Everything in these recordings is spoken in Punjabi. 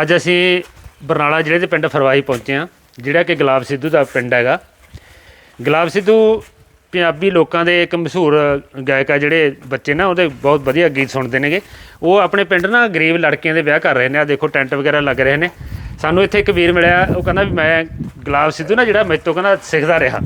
ਅੱਜ ਅਸੀਂ ਬਰਨਾਲਾ ਜ਼ਿਲ੍ਹੇ ਦੇ ਪਿੰਡ ਫਰਵਾਈ ਪਹੁੰਚੇ ਹਾਂ, ਜਿਹੜਾ ਕਿ ਗੁਲਾਬ ਸਿੱਧੂ ਦਾ ਪਿੰਡ ਹੈਗਾ। ਗੁਲਾਬ ਸਿੱਧੂ ਪੰਜਾਬੀ ਲੋਕਾਂ ਦੇ ਇੱਕ ਮਸ਼ਹੂਰ ਗਾਇਕ ਆ, ਜਿਹੜੇ ਬੱਚੇ ਨਾ, ਉਹਦੇ ਬਹੁਤ ਵਧੀਆ ਗੀਤ ਸੁਣਦੇ ਨੇਗੇ। ਉਹ ਆਪਣੇ ਪਿੰਡ ਨਾ ਗਰੀਬ ਲੜਕੀਆਂ ਦੇ ਵਿਆਹ ਕਰ ਰਹੇ ਨੇ। ਆ ਦੇਖੋ, ਟੈਂਟ ਵਗੈਰਾ ਲੱਗ ਰਹੇ ਨੇ। ਸਾਨੂੰ ਇੱਥੇ ਇੱਕ ਵੀਰ ਮਿਲਿਆ, ਉਹ ਕਹਿੰਦਾ ਵੀ ਮੈਂ ਗੁਲਾਬ ਸਿੱਧੂ ਨਾ ਜਿਹੜਾ ਮੇਰੇ ਤੋਂ ਕਹਿੰਦਾ ਸਿੱਖਦਾ ਰਿਹਾ।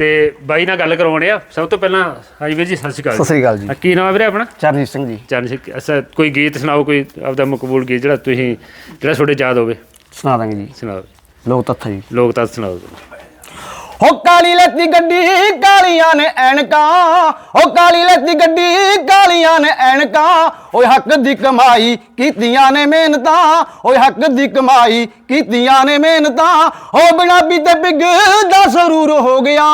ਤੇ ਬਾਈ ਨਾਲ ਗੱਲ ਕਰਵਾਉਣੇ ਆ। ਸਭ ਤੋਂ ਪਹਿਲਾਂ ਹਾਂਜੀ ਵੀਰ ਜੀ ਸਤਿ ਸ਼੍ਰੀ ਅਕਾਲ ਸਤਿ ਸ੍ਰੀ ਅਕਾਲ ਜੀ। ਕੀ ਨਾਮ ਹੈ ਵੀਰੇ ਆਪਣਾ? ਚਰਨਜੀਤ ਸਿੰਘ ਜੀ। ਚਰਨ ਸਿੰਘ ਅਸਾ ਕੋਈ ਗੀਤ ਸੁਣਾਓ ਕੋਈ ਆਪਦਾ ਮਕਬੂਲ ਗੀਤ ਜਿਹੜਾ ਤੁਸੀਂ ਜਿਹੜਾ ਤੁਹਾਡੇ ਯਾਦ ਹੋਵੇ? ਸੁਣਾ ਦਾਂਗੇ ਜੀ। ਸੁਣਾਓ ਲੋਕ ਤੱਥ ਜੀ। ਲੋਕ ਤਾਂ ਸੁਣਾਓ। ਹੋ ਕਾਲੀ ਲੱਤੀ ਗੱਡੀ ਕਾਲੀਆਂ ਨੇ ਐਨਕਾਂ ਹੋ ਕਾਲੀ ਲੱਤੀ ਗੱਡੀ ਕਾਲੀਆਂ ਨੇ ਐਨਕਾਂ, ਓਏ ਹੱਕ ਦੀ ਕਮਾਈ ਕੀਤੀਆਂ ਨੇ ਮਿਹਨਤਾਂ, ਓਏ ਹੱਕ ਦੀ ਕਮਾਈ ਕੀਤੀਆਂ ਨੇ ਮਿਹਨਤਾਂ। ਹੋ ਬਿਨਾ ਵੀ ਬਿਗ ਦਾ ਸਰੂਰ ਹੋ ਗਿਆ,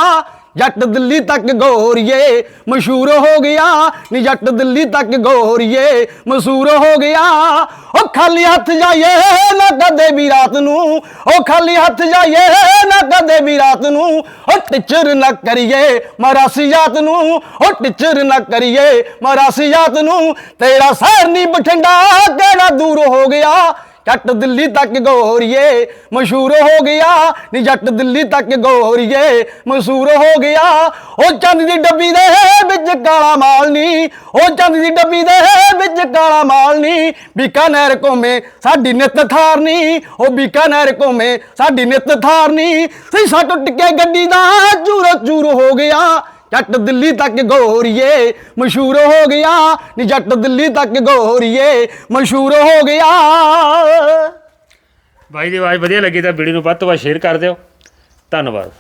ਜੱਟ ਦਿੱਲੀ ਤੱਕ ਗੋਰੀਏ, ਮਸ਼ਹੂਰ ਹੋ ਗਿਆ। ਨੀ ਜੱਟ ਦਿੱਲੀ ਤੱਕ ਗੋਰੀਏ, ਮਸ਼ਹੂਰ ਹੋ ਗਿਆ। ਉਹ ਖਾਲੀ ਹੱਥ ਜਾਈਏ ਨਾ ਕਦੇ ਵੀ ਰਾਤ ਨੂੰ ਉਹ ਖਾਲੀ ਹੱਥ ਜਾਈਏ ਨਾ ਕਦੇ ਵੀ ਰਾਤ ਨੂੰ। ਉਹ ਟਿਚਰ ਨਾ ਕਰੀਏ ਮਰਾਸੀਆਤ ਨੂੰ ਉਹ ਟਿਚਰ ਨਾ ਕਰੀਏ ਮਰਾਸੀਆਤ ਨੂੰ ਤੇਰਾ ਸ਼ਹਿਰ ਨਹੀਂ ਬਠਿੰਡਾ, ਕਿਹੜਾ ਦੂਰ ਹੋ ਗਿਆ? ਜੱਟ ਦਿੱਲੀ ਤੱਕ ਗੋਰੀਏ, ਮਸ਼ਹੂਰ ਹੋ ਗਿਆ। ਨੀ ਜੱਟ ਦਿੱਲੀ ਤੱਕ ਗੋਰੀਏ, ਮਸ਼ਹੂਰ ਹੋ ਗਿਆ। ਉਹ ਚੰਦ ਦੀ ਡੱਬੀ ਦੇ ਵਿੱਚ ਕਾਲਾ ਮਾਲ ਨੀ, ਉਹ ਚੰਦ ਦੀ ਡੱਬੀ ਦੇ ਵਿੱਚ ਕਾਲਾ ਮਾਲ ਨੀ। ਬੀਕਾਨੇਰ ਘੁੰਮੇ, ਸਾਡੀ ਨਿੱਤ ਥਾਰਨੀ ਉਹ ਬੀਕਾਨੇਰ ਘੁੰਮੇ, ਸਾਡੀ ਨਿੱਤ ਥਾਰਨੀ ਸੀਸਾ ਟੁੱਟ ਕੇ ਗੱਡੀ ਦਾ ਚੂਰ ਚੂਰ ਹੋ ਗਿਆ। ਜੱਟ ਦਿੱਲੀ ਤੱਕ ਗੋਰੀਏ, ਮਸ਼ਹੂਰ ਹੋ ਗਿਆ। ਨੀ ਜੱਟ ਦਿੱਲੀ ਤੱਕ ਗੋਰੀਏ, ਮਸ਼ਹੂਰ ਹੋ ਗਿਆ। ਬਾਈ ਦੀ ਆਵਾਜ਼ ਵਧੀਆ ਲੱਗੀ ਤਾਂ ਵੀਡੀਓ ਨੂੰ ਵੱਧ ਤੋਂ ਵੱਧ ਸ਼ੇਅਰ ਕਰ ਦਿਓ। ਧੰਨਵਾਦ।